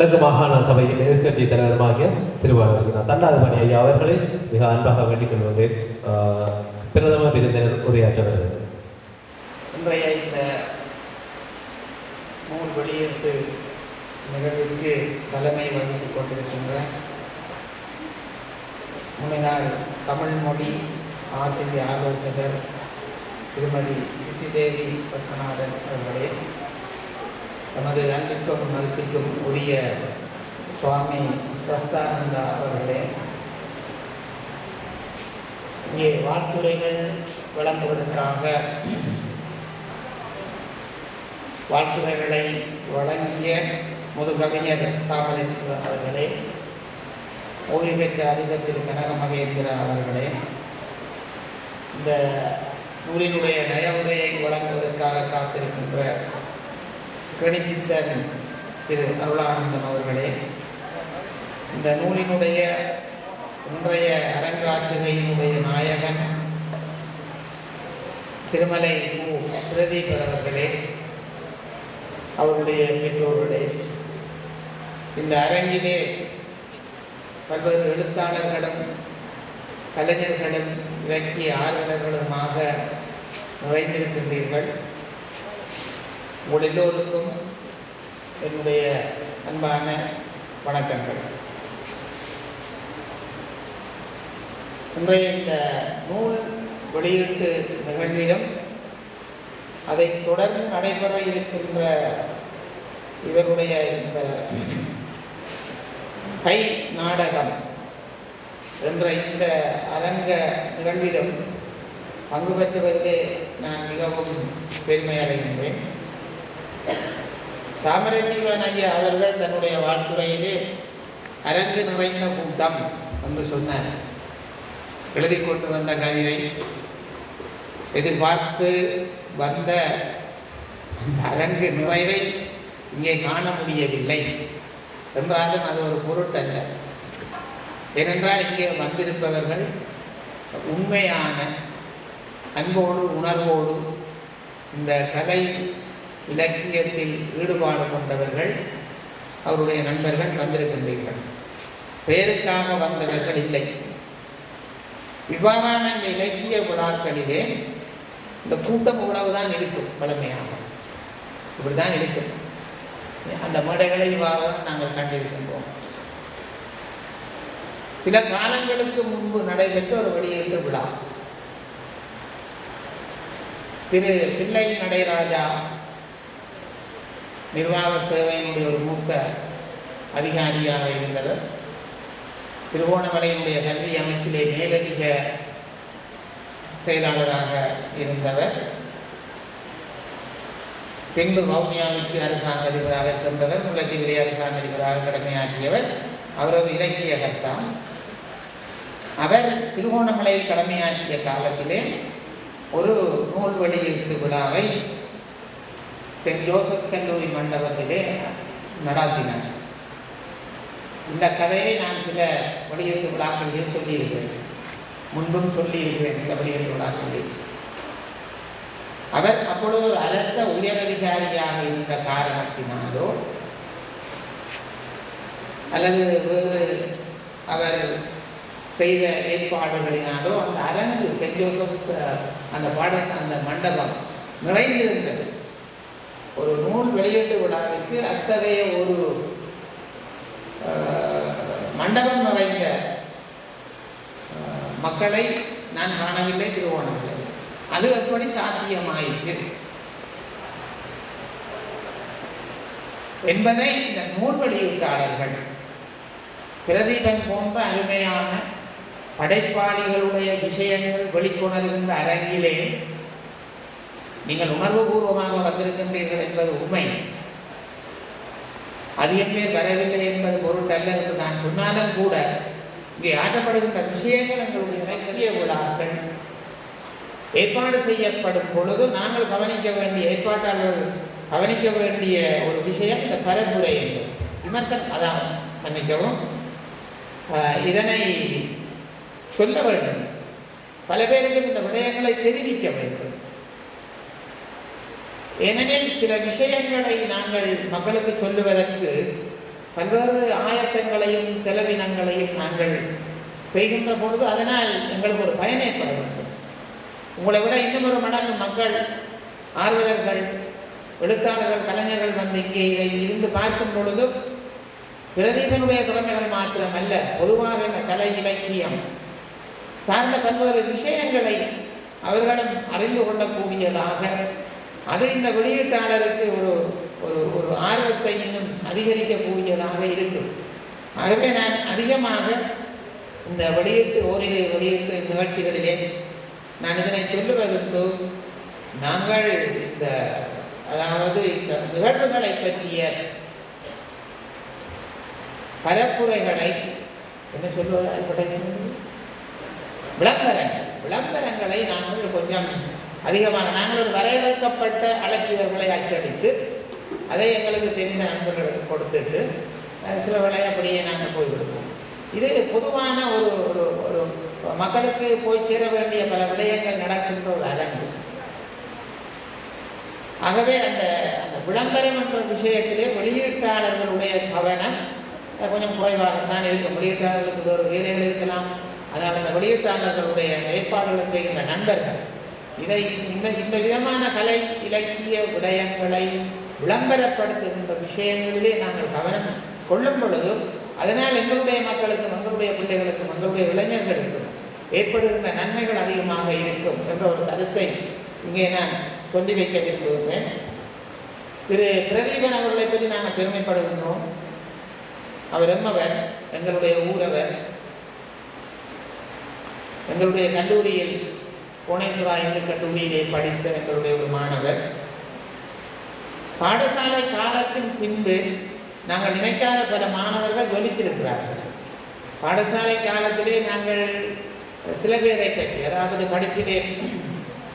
கிழக்கு மாகாண சபையின் எதிர்கட்சி தலைவருமாகிய திருவாரூர் தண்டாதிபதி ஐயா அவர்களை மிக அன்பாக வேண்டிக் கொள்வது பிரதம விருந்தினர் உரையாற்ற வருகிறது இன்றைய இந்த நூல் வெளியீட்டு நிகழ்விற்கு தலைமை வகித்துக் கொண்டிருக்கின்ற முன்னாள் தமிழ் மொழி ஆசிரிய ஆலோசகர் திருமதி சித்திதேவி பத்மநாதன் அவர்களே நமது அன்பிற்கும் மதிப்பிற்கும் உரிய சுவாமி ஸ்வஸ்தானந்தா அவர்களே இங்கே வாழ்த்துறைகள் வழங்குவதற்காக வாழ்த்துறைகளை வழங்கிய முதுகவிஞர் காமலேஸ்வரர் அவர்களே ஓய்வு பெற்ற அதிபர் திரு கனக மகேந்திரா அவர்களே இந்த நூலினுடைய நயவுரையை வழங்குவதற்காக காத்திருக்கின்ற கணிசித்தன் திரு அருளானந்தம் அவர்களே. இந்த நூலினுடைய இன்றைய அரங்காட்சிகையினுடைய நாயகன் திருமலை மு. பிரதீபர் அவர்களே அவருடைய பெற்றோர்களே இந்த அரங்கிலே பல்வேறு எழுத்தாளர்களும் கலைஞர்களும் இலக்கிய ஆர்வலர்களுமாக நிறைந்திருக்கின்றீர்கள். உங்கள் எல்லோருக்கும் என்னுடைய அன்பான வணக்கங்கள். இன்றைய இந்த நூல் வெளியீட்டு நிகழ்விலும் அதை தொடர்ந்து நடைபெற இருக்கின்ற இவருடைய இந்த கை நாடகம் என்ற இந்த அரங்க நிகழ்விலும் பங்கு பெற்றுவதிலே நான் மிகவும் பெருமை அடைகின்றேன் தாமரை ஐயா அவர்கள் தன்னுடைய வாழ்த்துறையிலே அரங்கு நிறைந்த கூட்டம் என்று சொன்னார் எழுதி கொண்டு வந்த கவிதை எதிர்பார்த்து வந்த அந்த அரங்கு நிறைவை இங்கே காண முடியவில்லை என்றாலும் அது ஒரு பொருட்டல்ல. ஏனென்றால் இங்கே வந்திருப்பவர்கள் உண்மையான அன்போடு உணர்வோடு இந்த கலை இலக்கியத்தில் ஈடுபாடு கொண்டவர்கள் அவருடைய நண்பர்கள் வந்திருக்கின்றீர்கள். பேருக்காக வந்தவர்கள் இல்லை. இவ்வாறான இந்த இலக்கிய விழாக்களிலே இந்த கூட்டம் இவ்வளவுதான் இருக்கும் வளமையாக. இப்படிதான் இருக்கும். அந்த மேடைகளை இவ்வாறு நாங்கள் கண்டிருக்கின்றோம். சில காலங்களுக்கு முன்பு நடைபெற்ற ஒரு வெளியேற்ற விழா. திரு பிள்ளை நடைராஜா நிர்வாக சேவையினுடைய ஒரு மூத்த அதிகாரியாக இருந்தவர். திருவோணமலையினுடைய கல்வி அமைச்சிலே மேலதிக செயலாளராக இருந்தவர். பின்பு வவுனியாவிற்கு அரசாங்க அதிபராக சென்றவர் முல்லைத்தீவிலே அரசாங்க அதிபராக கடமையாற்றியவர். அவர் ஒரு இலக்கிய அவர் திருகோணமலையில் கடமையாற்றிய காலத்திலே ஒரு நூல் வெளியீட்டு விழாவை சென்ட் ஜோசப் கல்லூரி மண்டபத்திலே நடாத்தினார் இந்த கதையை நான் சில வெளியீட்டு விழாக்களிலே சொல்லியிருக்கிறேன். முன்பும் சொல்லியிருக்கிறேன் சில வெளியீட்டு விழாக்களில். அவர் அப்பொழுது அரச உயரதிகாரியாக இருந்த காரணத்தினாலோ அல்லது வேறு அவர் செய்த ஏற்பாடுகளினாலோ அந்த அரங்கு சென்ட் ஜோசப்ஸ் அந்த பாட அந்த மண்டபம் நிறைந்திருந்தது. ஒரு நூல் வெளியீட்டு விழாவிற்கு அத்தகைய ஒரு மண்டபம் நிறைந்த மக்களை நான் காணவில்லை திருவோணத்தில். அது எப்படி சாத்தியமாயிற்று? என்பதை இந்த நூல் வெளியீட்டாளர்கள் பிரதீபன் போன்ற அருமையான படைப்பாளிகளுடைய விஷயங்கள் வெளிக்கொணர்கின்ற அரங்கிலே நீங்கள் உணர்வுபூர்வமாக வந்திருக்கின்றீர்கள் என்பது உண்மை. அதிகமே தரவில்லை என்பது பொருட்டல்ல என்று நான் சொன்னாலும் கூட இங்கே ஆற்றப்படுகின்ற விஷயங்கள் எங்களுடைய இலக்கிய விழாக்கள் ஏற்பாடு செய்யப்படும் பொழுது நாங்கள் கவனிக்க வேண்டிய ஏற்பாட்டாளர்கள் கவனிக்க வேண்டிய ஒரு விஷயம் இந்த பரப்புரை என்று விமர்சனம் அதான் மன்னிக்கவும். இதனை சொல்ல வேண்டும். பல பேருக்கும் இந்த விடயங்களை தெரிவிக்க வேண்டும். ஏனெனில் சில விஷயங்களை நாங்கள் மக்களுக்கு சொல்லுவதற்கு பல்வேறு ஆயத்தங்களையும் செலவினங்களையும் நாங்கள் செய்கின்ற பொழுது அதனால் எங்களுக்கு ஒரு பயன் ஏற்பட வேண்டும். உங்களை விட இன்னும் ஒரு மடங்கு மக்கள் ஆர்வலர்கள் எழுத்தாளர்கள் கலைஞர்கள் வந்து இங்கே இதை இருந்து பார்க்கும் பொழுது பிரதீபனுடைய திறமைகள் மாத்திரமல்ல பொதுவாக இந்த கலை இலக்கியம் சார்ந்த பல்வேறு விஷயங்களை அவர்களிடம் அறிந்து கொள்ளக்கூடியதாக அது இந்த வெளியீட்டாளருக்கு ஒரு ஒரு ஒரு ஆர்வத்தை இன்னும் அதிகரிக்கக்கூடியதாக இருக்கும். ஆகவே நான் அதிகமாக இந்த வெளியீட்டு ஓரிலே வெளியீட்டு நிகழ்ச்சிகளிலே நான் இதனை சொல்லுவதற்கு நாங்கள் இந்த அதாவது இந்த நிகழ்வுகளை பற்றிய பரப்புரைகளை என்ன சொல்வதா விளம்பரங்கள். விளம்பரங்களை நாங்கள் கொஞ்சம் அதிகமாக. நாங்கள் ஒரு வரையறுக்கப்பட்ட அழகியவர்களை அச்சடித்து அதை எங்களுக்கு தெரிந்த நண்பர்களுக்கு கொடுத்துட்டு சில வேளை அப்படியே நாங்கள் போய்விடுவோம். இது பொதுவான ஒரு ஒரு ஒரு மக்களுக்கு போய் சேர வேண்டிய பல விடயங்கள் நடக்கின்ற ஒரு அரங்கு. ஆகவே அந்த அந்த விளம்பரம் என்ற விஷயத்திலே வெளியீட்டாளர்களுடைய கவனம் கொஞ்சம் குறைவாகத்தான் இருக்கும் வெளியீட்டாளர்களுக்கு ஒரு வேலைகள் இருக்கலாம். அதனால் அந்த வெளியீட்டாளர்களுடைய ஏற்பாடுகளை செய்கின்ற நண்பர்கள் இதை இந்த இந்த விதமான கலை இலக்கிய விடயங்களை விளம்பரப்படுத்துகின்ற விஷயங்களிலே நாங்கள் கவனம் கொள்ளும் பொழுது அதனால் எங்களுடைய மக்களுக்கும் எங்களுடைய பிள்ளைகளுக்கும் எங்களுடைய இளைஞர்களுக்கும் ஏற்படுகின்ற நன்மைகள் அதிகமாக இருக்கும் என்ற ஒரு கருத்தை இங்கே நான் சொல்லி வைக்க விரும்புகிறேன். திரு. பிரதீபன் அவர்களை பற்றி நாங்கள் பெருமைப்படுகின்றோம். அவர் எம்மவர் எங்களுடைய ஊரவர் எங்களுடைய கல்லூரியில் கோணேஸ்வரா இந்து கல்லூரியிலே படித்த எங்களுடைய ஒரு மாணவர் பாடசாலை காலத்தின் பின்பு நாங்கள் நினைக்காத பல மாணவர்கள் ஜொலித்திருக்கிறார்கள். பாடசாலை காலத்திலே நாங்கள் சில பேரை பற்றி அதாவது படிப்பிலே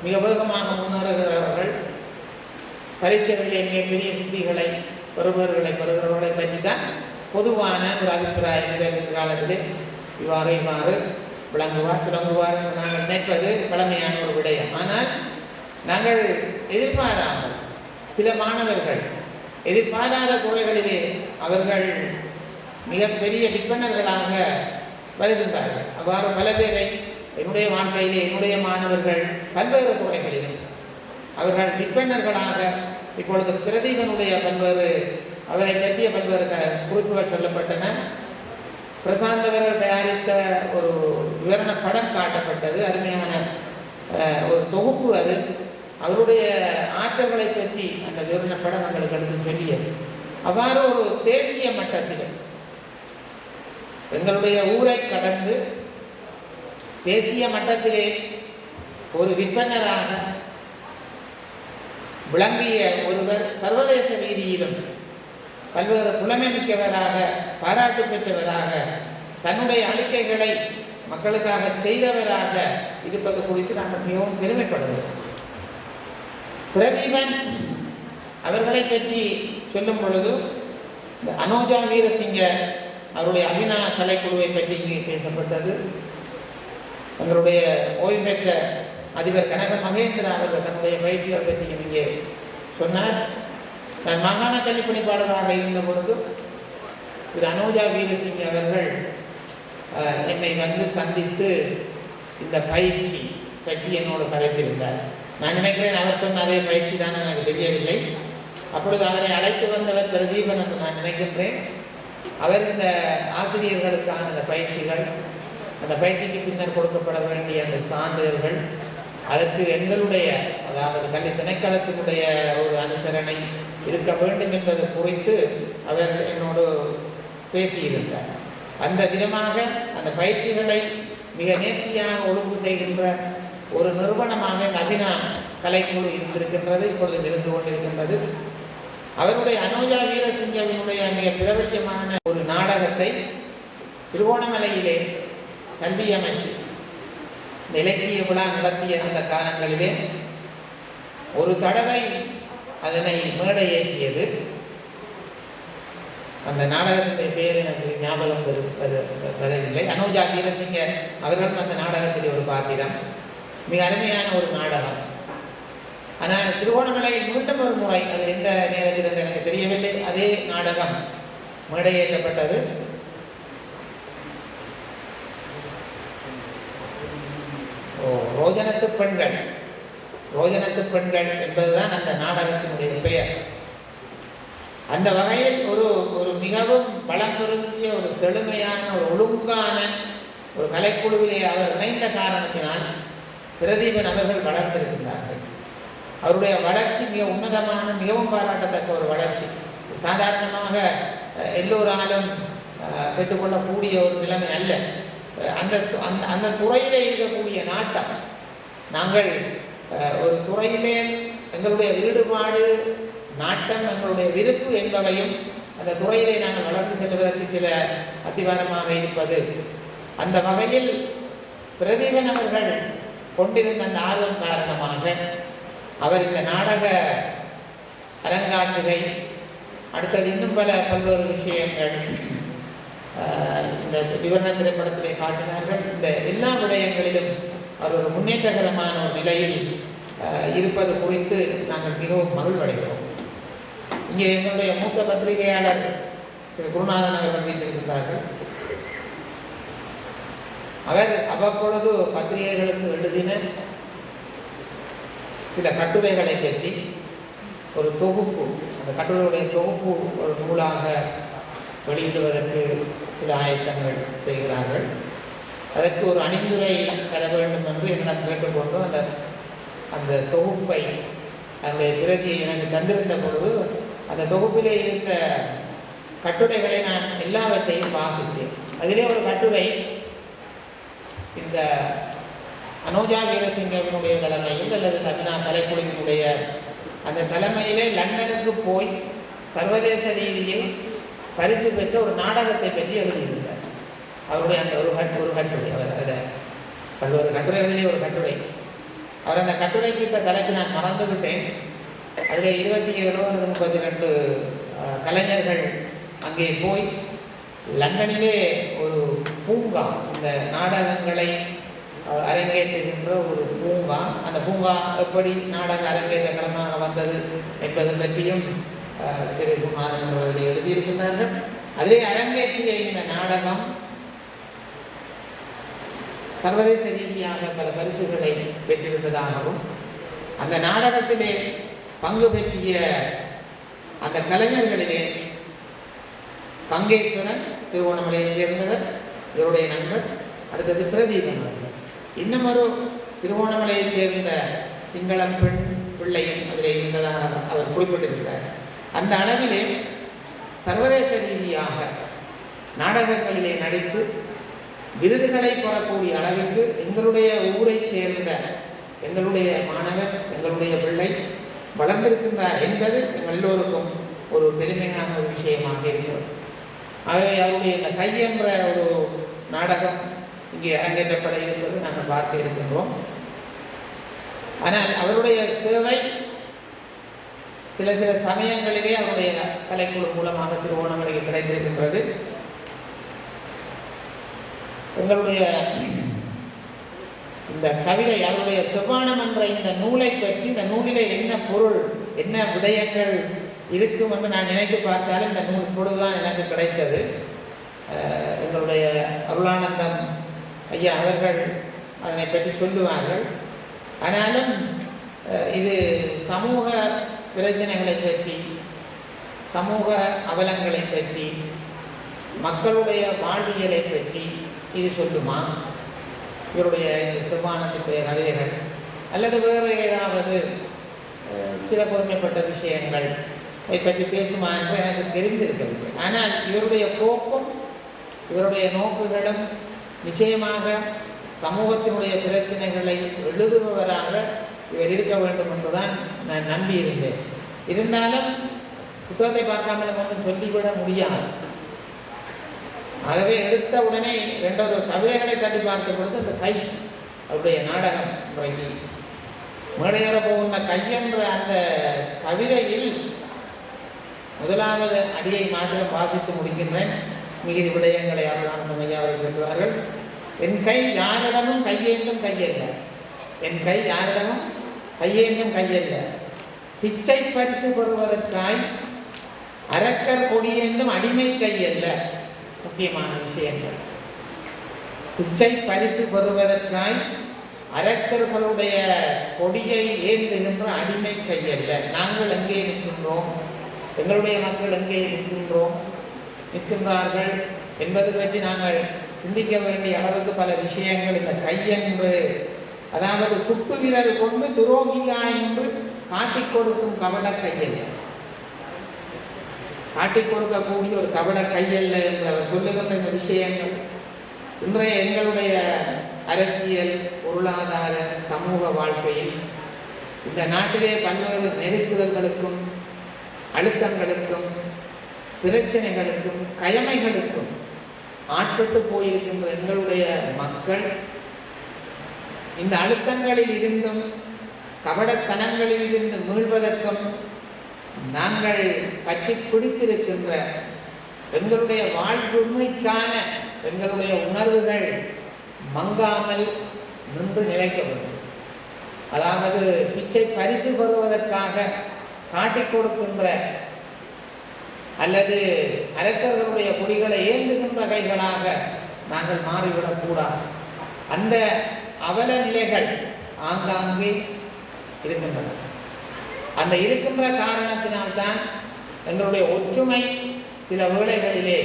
மிக வேகமாக முன்னேறுகிறவர்கள் பரீட்சைகளிலே மிகப்பெரிய சித்திகளை பெறுபவர்களை பெறுகிறவர்களை பற்றி தான் பொதுவான ஒரு அபிப்பிராயம் இந்த காலத்திலே. இவ்வாறு இவ்வாறு விளங்குவார் துளங்குவார் என்று நாங்கள் நினைப்பது பழமையான ஒரு விடயம். ஆனால் நாங்கள் எதிர்பாராமல் சில மாணவர்கள் எதிர்பாராத துறைகளிலே அவர்கள் மிகப்பெரிய விற்பனர்களாக வருகின்றார்கள். அவ்வாறு பல பேரை என்னுடைய வாழ்க்கையிலே என்னுடைய மாணவர்கள் பல்வேறு துறைகளிலும் அவர்கள் விற்பனர்களாக இப்பொழுது பிரதீபனுடைய பல்வேறு அவரை பற்றிய பல்வேறு குறிப்புகள் சொல்லப்பட்டன. பிரசாந்த் அவர்கள் தயாரித்த ஒரு விவரண படம் காட்டப்பட்டது. அருமையான அஹ், ஒரு தொகுப்பு அது. அவருடைய ஆற்றல்களை பற்றி அந்த விவரண படம் எங்களுக்கு எடுத்து சொல்லியது. அவ்வாறு ஒரு தேசிய மட்டத்தில் எங்களுடைய ஊரை கடந்து தேசிய மட்டத்திலே ஒரு விற்பனராக விளங்கிய ஒருவர் சர்வதேச ரீதியிலும் பல்வேறு புலமை மிக்கவராக பாராட்டு பெற்றவராக தன்னுடைய அழுக்கைகளை மக்களுக்காக செய்தவராக இருப்பது குறித்து நாங்கள் மிகவும் பெருமைப்படுகிறோம். பிரதீபன் அவர்களை பற்றி சொல்லும் பொழுது இந்த அனோஜா வீரசிங்க அவருடைய அபினா கலைக்குழுவை பற்றி இங்கே பேசப்பட்டது. எங்களுடைய ஓய்வு பெற்ற அதிபர் கனக மகேந்திரா அவர்கள் தன்னுடைய பயிற்சிகள் பற்றி இங்கே சொன்னார். நான் மாகாண கல்வி பாடலாக இருந்த பொழுது திரு அனோஜா வீரசிங் அவர்கள் என்னை வந்து சந்தித்து இந்த பயிற்சி பற்றி என்னோடு கதைத்திருந்தார் நான் நினைக்கிறேன் அவர் சொன்ன அதே பயிற்சி தான் எனக்கு தெரியவில்லை. அப்பொழுது அவரை அழைத்து வந்தவர் பிரதீபன் என்று நான் நினைக்கின்றேன். அவர் இந்த ஆசிரியர்களுக்கான அந்த பயிற்சிகள் அந்த பயிற்சிக்கு பின்னர் கொடுக்கப்பட வேண்டிய அந்த சான்றிதழ்கள் அதற்கு எங்களுடைய அதாவது கல்வி திணைக்களத்தினுடைய ஒரு அனுசரணை இருக்க வேண்டும் என்பது குறித்து அவர் என்னோடு பேசியிருந்தார். அந்த விதமாக அந்த பயிற்சிகளை மிக நேர்த்தியாக ஒழுங்கு செய்கின்ற ஒரு நிறுவனமாக நவீன கலைக்குழு இருந்திருக்கின்றது இப்பொழுது இருந்து கொண்டிருக்கின்றது. அவருடைய அனுஜா வீரசிங்கவினுடைய மிக பிரபல்யமான ஒரு நாடகத்தை திருவோணமலையிலே கல்வி அமைச்சு இந்த இலக்கிய விழா நடத்திய அந்த காலங்களிலே ஒரு தடவை அதனை மேடை ஏற்றியது. அந்த நாடகத்தினுடைய பேர் எனக்கு ஞாபகம் வரவில்லை. அனோஜா வீரசிங்க அவர்களும் அந்த நாடகத்தில் ஒரு பாத்திரம். மிக அருமையான ஒரு நாடகம். ஆனால் திருவோணமலை மீண்டும் ஒரு முறை அது எந்த நேரத்தில் என்று எனக்கு தெரியவில்லை. அதே நாடகம் மேடையேற்றப்பட்டது ஓ ரோஜனத்து பெண்கள். ரோஜனத்து பெண்கள் என்பதுதான் அந்த நாடகத்தினுடைய பெயர். அந்த வகையில் ஒரு ஒரு மிகவும் பலம் பொருந்திய ஒரு செழுமையான ஒரு ஒழுங்கான ஒரு கலைக்குழுவிலே அவர் இணைந்த காரணத்தினால் பிரதீபன் அவர்கள் வளர்ந்திருக்கிறார்கள் அவருடைய வளர்ச்சி மிக உன்னதமான மிகவும் பாராட்டத்தக்க ஒரு வளர்ச்சி. சாதாரணமாக எல்லோராலும் பெற்றுக்கொள்ளக்கூடிய ஒரு நிலைமை அல்ல. அந்த து- அந்த அந்த துறையிலே இருக்கக்கூடிய நாட்டம். நாங்கள் ஒரு துறையிலே எங்களுடைய ஈடுபாடு நாட்டம் எங்களுடைய விருப்பு என்பவையும் அந்த துறையிலே நாங்கள் வளர்ந்து செல்வதற்கு சில அத்திவாரமாக இருப்பது. அந்த வகையில் பிரதீபன் அவர்கள் கொண்டிருந்த அந்த ஆர்வம் காரணமாக அவர் இந்த நாடக அரங்காற்றுகை அடுத்தது இன்னும் பல பல்வேறு விஷயங்கள் இந்த விவரண திரைப்படத்திலே காட்டினார்கள். இந்த எல்லா விடயங்களிலும் அவர் ஒரு முன்னேற்றகரமான ஒரு நிலையில் இருப்பது குறித்து நாங்கள் மிகவும் மகிழ்வடைகிறோம். இங்கே எங்களுடைய மூத்த பத்திரிகையாளர் திரு. குருநாதன் அவர்கள் வீட்டிருக்கிறார்கள் அவர் அவ்வப்பொழுது பத்திரிகைகளுக்கு எழுதின சில கட்டுரைகளை பற்றி ஒரு தொகுப்பு அந்த கட்டுரையுடைய தொகுப்பு ஒரு நூலாக வெளியிடுவதற்கு சில ஆயத்தங்கள் செய்கிறார்கள். அதற்கு ஒரு அணிந்துரை தர வேண்டும் என்று என்னிடம் கேட்டுக்கொண்டு அந்த அந்த தொகுப்பை அந்த பிரதியை எனக்கு தந்திருந்த பொழுது அந்த தொகுப்பிலே இருந்த கட்டுரைகளை நான் எல்லாவற்றையும் வாசித்தேன். அதிலே ஒரு கட்டுரை இந்த அனோஜா வீரசிங்கவினுடைய தலைமையில் அல்லது தமிழா தலைக்குழுவினுடைய அந்த தலைமையிலே லண்டனுக்கு போய் சர்வதேச ரீதியில் பரிசு பெற்ற ஒரு நாடகத்தை பற்றி எழுதியிருந்தேன் அவருடைய அந்த ஒரு கட் ஒரு கட்டுரை அவர் அதில் பல்வேறு கட்டுரைகளிலே ஒரு கட்டுரை. அவர் அந்த கட்டுரைக்கு இப்போ தலைப்பு நான் மறந்து விட்டேன். அதில் இருபத்தி ஏழோ அல்லது முப்பத்தி ரெண்டு கலைஞர்கள் அங்கே போய் லண்டனிலே ஒரு பூங்கா இந்த நாடகங்களை அரங்கேற்றுகின்ற ஒரு பூங்கா. அந்த பூங்கா எப்படி நாடக அரங்கேற்ற வந்தது என்பது பற்றியும் திரு. குமாரன் அவர்கள் எழுதியிருக்கிறார்கள் அதிலே அரங்கேற்றிய இந்த நாடகம் சர்வதேச ரீதியாக பல பரிசுகளை பெற்றிருந்ததாகவும் அந்த நாடகத்திலே பங்கு பெற்றிய அந்த கலைஞர்களிலே கங்கேஸ்வரன் திருவோணமலையைச் சேர்ந்தவர் இவருடைய நண்பர் அடுத்தது பிரதீபன் அவர்கள். இன்னும் ஒரு திருவோணமலையைச் சேர்ந்த சிங்கள பெண் பிள்ளையும் அதில் இருந்ததாக அவர் குறிப்பிட்டிருக்கிறார். அந்த அளவிலே சர்வதேச ரீதியாக நாடகங்களிலே நடித்து விருதுகளை பெறக்கூடிய அளவிற்கு எங்களுடைய ஊரை சேர்ந்த எங்களுடைய மாணவர் எங்களுடைய பிள்ளை வளர்ந்திருக்கின்றார் என்பது எல்லோருக்கும் ஒரு பெருமையான ஒரு விஷயமாக இருக்கிறது. ஆகவே அவருடைய இந்த கை என்ற ஒரு நாடகம் இங்கே அரங்கேற்றப்பட இருப்பது நாங்கள் பார்த்து இருக்கின்றோம். ஆனால் அவருடைய சேவை சில சில சமயங்களிலே அவருடைய கலைக்குழு மூலமாக திருவோணமலைக்கு கிடைத்திருக்கின்றது. எங்களுடைய இந்த கவிதை அவருடைய செவ்வானம் என்ற இந்த நூலை பற்றி இந்த நூலிலே என்ன பொருள் என்ன விடயங்கள் இருக்கும் என்று நான் நினைத்து பார்த்தாலும் இந்த நூல் பொழுதுதான் எனக்கு கிடைத்தது. எங்களுடைய அருளானந்தம் ஐயா அவர்கள் அதனை பற்றி சொல்லுவார்கள். ஆனாலும் இது சமூக பிரச்சனைகளை பற்றி சமூக அவலங்களை பற்றி மக்களுடைய வாழ்வியலை பற்றி இது சொல்லுமா? இவருடைய இந்த செவ்வானத்தினுடைய கவிதைகள் அல்லது வேறு ஏதாவது சில பொதுமைப்பட்ட விஷயங்கள். இதை பற்றி பேசுமா என்று எனக்கு தெரிந்திருக்கிறது ஆனால் இவருடைய போக்கும் இவருடைய நோக்குகளும் நிச்சயமாக சமூகத்தினுடைய பிரச்சனைகளை எழுதுபவராக இவர் இருக்க வேண்டும் என்றுதான் நான் நம்பியிருந்தேன். இருந்தாலும் புத்தகத்தை பார்க்காமல் ஒன்றும் சொல்லிவிட முடியாது. ஆகவே எடுத்த உடனே ரெண்டொரு கவிதைகளை தட்டி பார்த்த பொழுது அந்த கை அவருடைய நாடகம் இன்றைக்கு மேடையேற போகின்ற கையென்ற அந்த கவிதையில் முதலாவது அடியை மாத்திரம் வாசித்து முடிக்கின்றேன். மிகுதி விடயங்களை அருளானந்தம் ஐயா அவர்கள் சொல்வார்கள் என் கை யாரிடமும் கையேந்தும் கையல்ல. என் கை யாரிடமும் கையேந்தும் கையல்ல. பிச்சை பரிசு பெறுவதற்காய் அரக்கர் கொடியேந்தும் அடிமை கையல்ல. முக்கியமான விஷயங்கள். பிச்சை பரிசு பெறுவதற்காய் அரக்கர்களுடைய கொடியை ஏந்துகின்ற அடிமை கையல்ல. நாங்கள் எங்கே நிற்கின்றோம். எங்களுடைய மக்கள் எங்கே நிற்கின்றோம். நிற்கின்றார்கள் என்பது பற்றி நாங்கள் சிந்திக்க வேண்டிய அளவுக்கு பல விஷயங்கள். இந்த கையென்று அதாவது சுட்டு விரல் கொண்டு துரோகியா என்று காட்டிக் கொடுக்கும் கவட கையல்ல. காட்டிக் கொடுக்கக்கூடிய ஒரு கவட கையல்ல என்ற சொல்லுகின்ற இந்த விஷயங்கள் இன்றைய எங்களுடைய அரசியல் பொருளாதார சமூக வாழ்க்கையில் இந்த நாட்டிலே பல்வேறு நெருக்குதல்களுக்கும் அழுத்தங்களுக்கும் பிரச்சனைகளுக்கும் கயமைகளுக்கும் ஆட்பட்டு போயிருக்கின்ற எங்களுடைய மக்கள் இந்த அழுத்தங்களில் இருந்தும் கபடத்தனங்களில் இருந்து மீள்வதற்கும் நாங்கள் பற்றி பிடித்திருக்கின்ற எங்களுடைய வாழ்வுமைக்கான எங்களுடைய உணர்வுகள் மங்காமல் நின்று நிலைக்க வேண்டும். அதாவது பிச்சை பரிசு பெறுவதற்காக காட்டிக் கொடுக்கின்ற அல்லது அரக்கர்களுடைய கொடிகளை ஏந்துகின்ற கைகளாக நாங்கள் மாறிவிடக்கூடாது அந்த அவல நிலைகள் ஆங்காங்கே இருக்கின்றன. அந்த இருக்கின்ற காரணத்தினால்தான் எங்களுடைய ஒற்றுமை சில வேளைகளிலே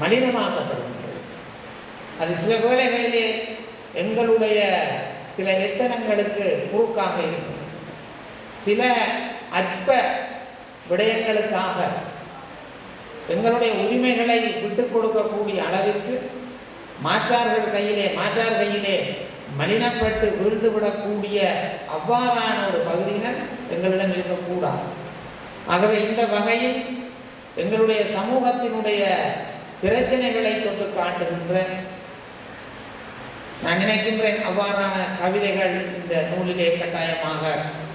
மலினமாக்கப்படுகின்றது அது சில வேளைகளிலே எங்களுடைய சில எத்தனங்களுக்கு குறுக்காக இருக்கும். சில அற்ப விடயங்களுக்காக எங்களுடைய உரிமைகளை விட்டுக் கொடுக்கக்கூடிய அளவிற்கு மாற்றார்கள் கையிலே மாற்றார் கையிலே மலினப்பட்டு வீழ்ந்து விடக்கூடிய அவ்வாறான ஒரு பகுதியினர் எங்களிடம் இருக்கக்கூடாது. ஆகவே இந்த வகையில் எங்களுடைய சமூகத்தினுடைய பிரச்சனைகளை தொட்டு காட்டுகின்ற நான் நினைக்கின்றேன் அவ்வாறான கவிதைகள் இந்த நூலிலே கட்டாயமாக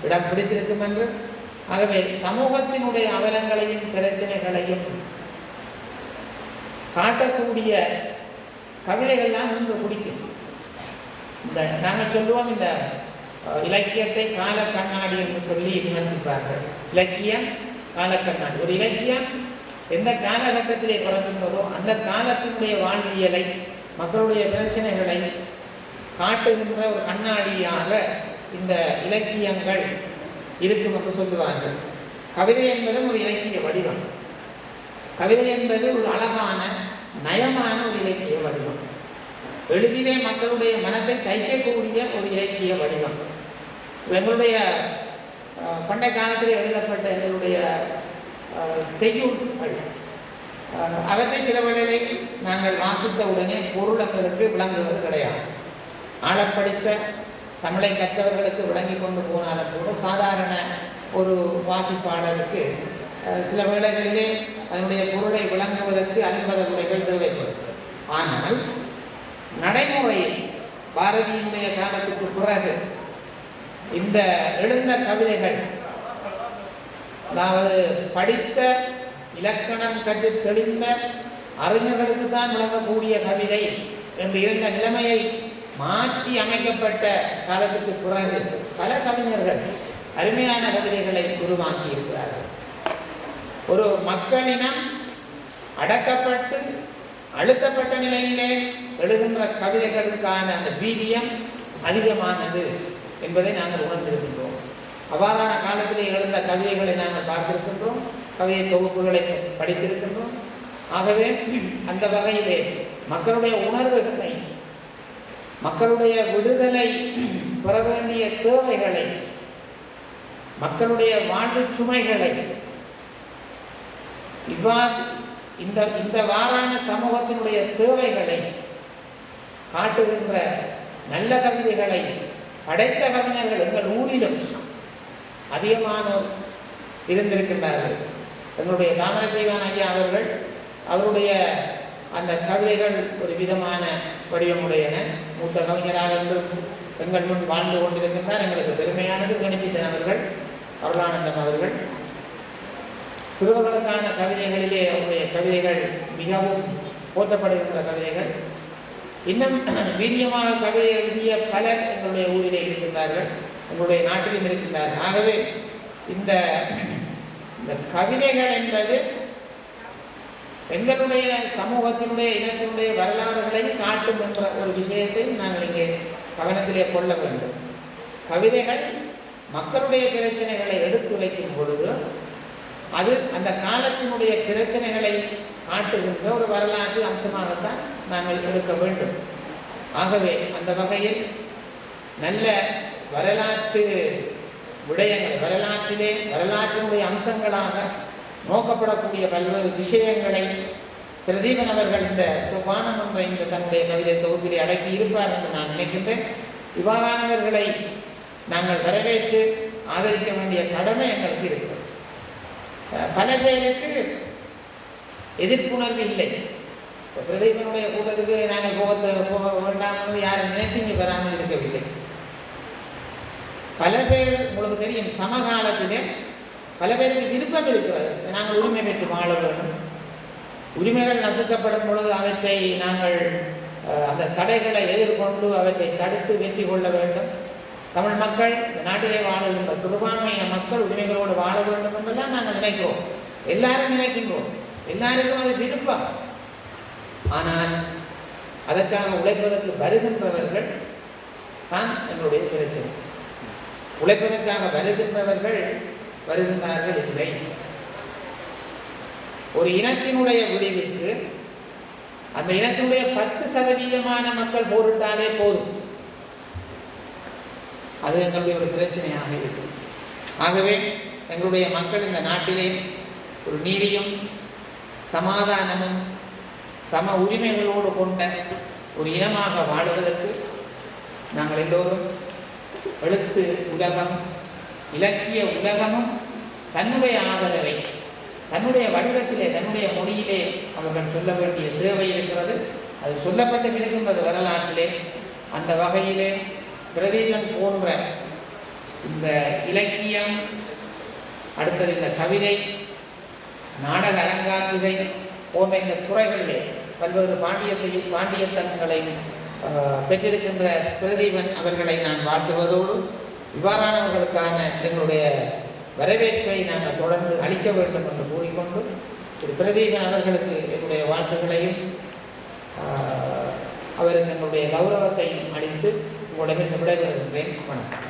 இடம் பிடித்திருக்கும் என்று. ஆகவே சமூகத்தினுடைய அவலங்களையும் பிரச்சனைகளையும் காட்டக்கூடிய கவிதைகள் தான் இன்று பிடிக்கும். இந்த நாங்கள் சொல்லுவோம் இந்த இலக்கியத்தை கால கண்ணாடி என்று சொல்லி விமர்சிப்பார்கள். இலக்கியம் கால கண்ணாடி ஒரு இலக்கியம் எந்த காலகட்டத்திலே பிறக்கின்றதோ அந்த காலத்தினுடைய வாழ்வியலை மக்களுடைய பிரச்சனைகளை காட்டுகின்ற ஒரு கண்ணாடியாக இந்த இலக்கியங்கள் இருக்கும் என்று சொல்லுவார்கள். கவிதை என்பதும் ஒரு இலக்கிய வடிவம். கவிதை என்பது ஒரு அழகான நயமான ஒரு இலக்கிய வடிவம். எளிதிலே மக்களுடைய மனத்தை தைக்கக்கூடிய ஒரு இலக்கிய வடிவம். எங்களுடைய அஹ், பண்டைய காலத்தில் எழுதப்பட்ட எங்களுடைய செய்யுள் அவற்றை சில வேளைகளில் நாங்கள் வாசித்த உடனே பொருள் எங்களுக்கு விளங்குவது கிடையாது. ஆழப்படித்த தமிழை கற்றவர்களுக்கு விளங்கி கொண்டு போனாலும் கூட சாதாரண ஒரு வாசிப்பாளருக்கு சில வேளைகளிலே அதனுடைய பொருளை விளங்குவதற்கு அனுபத முறைகள் தேவைப்படும். ஆனால் நடைமுறையில் பாரதியினுடைய காலத்துக்கு பிறகு இந்த எழுந்த கவிதைகள் அதாவது படித்த இலக்கணம் கற்று தெளிந்த அறிஞர்களுக்கு தான் விளங்கக்கூடிய கவிதை என்று இருந்த நிலைமையை மாற்றி அமைக்கப்பட்ட காலத்துக்கு பிறகு பல கவிஞர்கள் அருமையான கவிதைகளை உருவாக்கி இருக்கிறார்கள் ஒரு மக்களினம் அடக்கப்பட்டு அழுத்தப்பட்ட நிலையிலே எழுகின்ற கவிதைகளுக்கான அந்த வீரியம் அதிகமானது என்பதை நாங்கள் உணர்ந்திருக்கின்றோம். அவ்வாறான காலத்திலே எழுந்த கவிதைகளை நாங்கள் பார்த்திருக்கின்றோம். கவிதை தொகுப்புகளை படித்திருக்கின்றோம். ஆகவே அந்த வகையிலே மக்களுடைய உணர்வுகளை மக்களுடைய விடுதலை பெற வேண்டிய தேவைகளை மக்களுடைய வாழ்வு சுமைகளை இவ்வாறு இந்த இந்த வாரான சமூகத்தினுடைய தேவைகளை காட்டுகின்ற நல்ல கவிதைகளை படைத்த கவிஞர்கள் எங்கள் ஊரிலும் அதிகமானோர் இருந்திருக்கின்றார்கள். எங்களுடைய தாமரதேவான் ஐயா அவர்கள் அவருடைய அந்த கவிதைகள் ஒரு விதமான வடிவமுடையன. மூத்த கவிஞராக இருந்து எங்கள் முன் வாழ்ந்து கொண்டிருக்கின்றார். எங்களுக்கு பெருமையானது. கணிப்பித்தன் அவர்கள் அருளானந்தம் அவர்கள் சிறுவர்களுக்கான கவிதைகளிலே அவருடைய கவிதைகள் மிகவும் போற்றப்படுகின்ற கவிதைகள். இன்னும் வீரியமாக கவிதை எழுதிய பலர் எங்களுடைய ஊரிலே இருக்கின்றார்கள். எங்களுடைய நாட்டிலும் இருக்கின்றார்கள். ஆகவே இந்த இந்த கவிதைகள் என்பது எங்களுடைய சமூகத்தினுடைய இனத்தினுடைய வரலாறுகளை காட்டும் என்ற ஒரு விஷயத்தை நாங்கள் இங்கே கவனத்திலே கொள்ள வேண்டும். கவிதைகள் மக்களுடைய பிரச்சனைகளை எடுத்துரைக்கும் பொழுது அது அந்த காலத்தினுடைய பிரச்சனைகளை காட்டுகின்ற ஒரு வரலாற்று அம்சமாகத்தான் நாங்கள் எடுக்க வேண்டும். ஆகவே அந்த வகையில் நல்ல வரலாற்று விடயங்கள் வரலாற்றிலே வரலாற்றினுடைய அம்சங்களாக நோக்கப்படக்கூடிய பல்வேறு விஷயங்களை பிரதீபன் அவர்கள் இந்த சுபானம் என்ற இந்த தன்னுடைய கவிதை தொகுப்பிலே அடக்கி இருப்பார் என்று நான் நினைக்கின்றேன். இவ்வாறானவர்களை நாங்கள் வரவேற்று ஆதரிக்க வேண்டிய கடமை எங்களுக்கு இருக்கிறது. பல பேருக்கு எதிர்ப்புணர்வு இல்லை. இப்போ பிரதீபனுடைய கூட்டத்துக்கு நாங்கள் போக போக வேண்டாம்னு யாரும் நினைத்து இங்கே வராமல் இருக்கவில்லை. பல பேர் உங்களுக்கு தெரியும் சமகாலத்திலே பல பேருக்கு விருப்பம் இருக்கிறது. நாங்கள் உரிமை பெற்று வாழ வேண்டும். உரிமைகள் நசுக்கப்படும் பொழுது அவற்றை நாங்கள் அந்த தடைகளை எதிர்கொண்டு அவற்றை தடுத்து வெற்றி கொள்ள வேண்டும். தமிழ் மக்கள் இந்த நாட்டிலே வாழுகின்ற சிறுபான்மையின மக்கள் உரிமைகளோடு வாழ வேண்டும் என்றுதான் நாங்கள் நினைக்கிறோம். எல்லாரும் நினைக்கின்றோம். எல்லாருக்கும் அது விருப்பம். ஆனால் அதற்காக உழைப்பதற்கு வருகின்றவர்கள் தான் எங்களுடைய பிரச்சனை. உழைப்பதற்காக வருகின்றவர்கள் வருகின்றார்கள் இல்லை. ஒரு இனத்தினுடைய விடிவுக்கு அந்த இனத்தினுடைய பத்து சதவீதமான மக்கள் போரிட்டாலே போதும். அது எங்களுடைய ஒரு பிரச்சனையாக இருக்கும். ஆகவே எங்களுடைய மக்கள் இந்த நாட்டிலே ஒரு நீதியும் சமாதானமும் சம உரிமைகளோடு கொண்ட ஒரு இனமாக வாழ்வதற்கு நாங்கள் எல்லோரும் எழுத்து உலகம் இலக்கிய உலகமும் தன்னுடைய ஆதரவை தன்னுடைய வடிவத்திலே தன்னுடைய மொழியிலே அவர்கள் சொல்ல வேண்டிய தேவை இருக்கிறது. அது சொல்லப்பட்டு இருக்கின்றது வரலாற்றிலே அந்த வகையிலே பிரதீபன் போன்ற இந்த இலக்கியம் அடுத்தது இந்த கவிதை நாடக அரங்காற்றுகை போன்ற இந்த துறைகளிலே பல்வேறு பாண்டியத்தையும் பாண்டியத்தங்களையும் பெற்றிருக்கின்ற பிரதீபன் அவர்களை நான் வாழ்த்துவதோடு இவ்வாறானவர்களுக்கான எங்களுடைய வரவேற்பை நாங்கள் தொடர்ந்து அளிக்க வேண்டும் என்று கூறிக்கொண்டு திரு பிரதீபன் அவர்களுக்கு என்னுடைய வாழ்த்துக்களையும் அவர் அவருக்கு எங்களுடைய கௌரவத்தையும் அளித்து உங்களிடமிருந்து விடைபெறுகின்றேன் வணக்கம்.